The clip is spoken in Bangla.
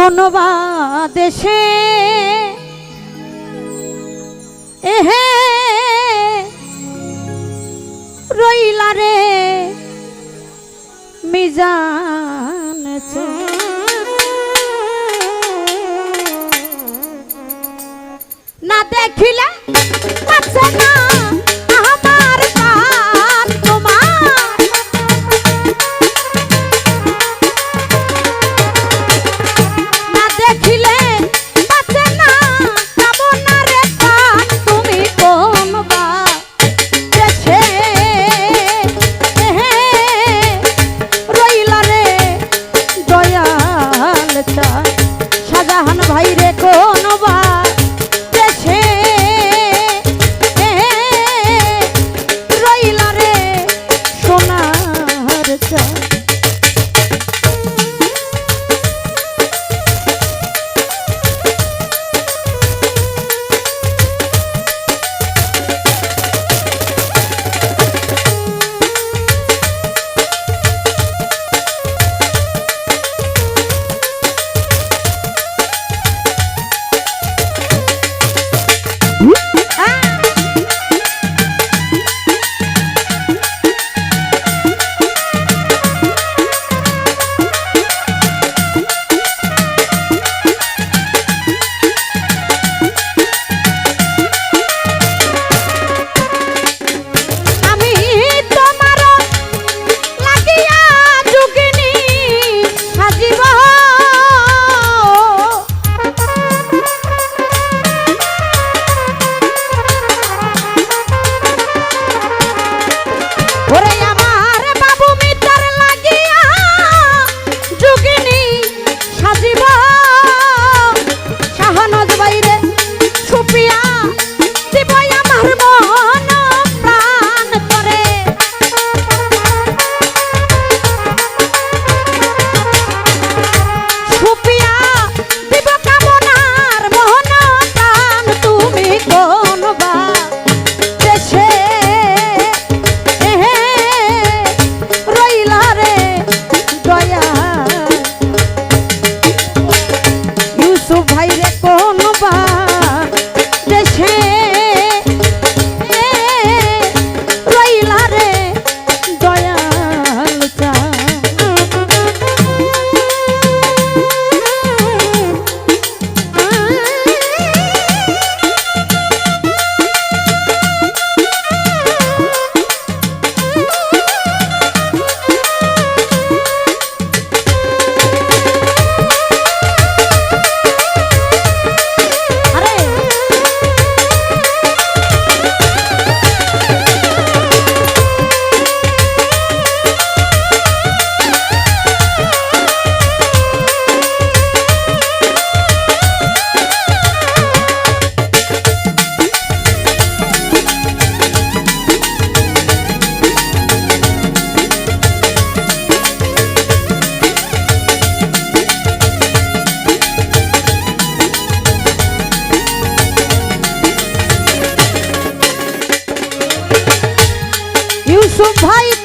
কোনোবা দেশে এহে রইলা রে মিজান না দেখিলা না। কুসুম ভাই